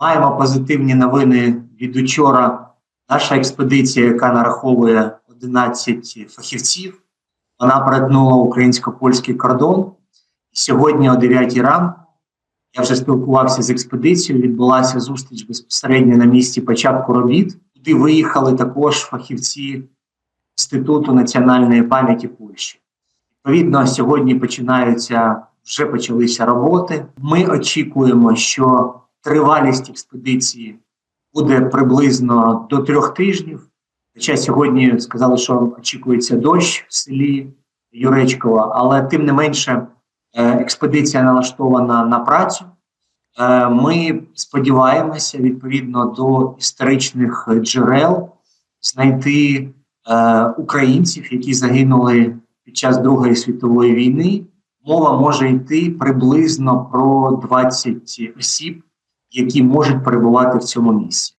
Маємо позитивні новини від учора. Наша експедиція, яка нараховує 11 фахівців, вона перетнула українсько-польський кордон. Сьогодні, о 9 ранку, я вже спілкувався з експедицією. Відбулася зустріч безпосередньо на місці початку робіт, куди виїхали також фахівці Інституту національної пам'яті Польщі. Відповідно, сьогодні починаються вже почалися роботи. Ми очікуємо, що тривалість експедиції буде приблизно до трьох тижнів. Хоча сьогодні сказали, що очікується дощ в селі Юречкова, але тим не менше е, експедиція налаштована на працю. Е, Ми сподіваємося відповідно до історичних джерел знайти е, українців, які загинули під час Другої світової війни. Мова може йти приблизно про 20 осіб, які можуть перебувати в цьому місці.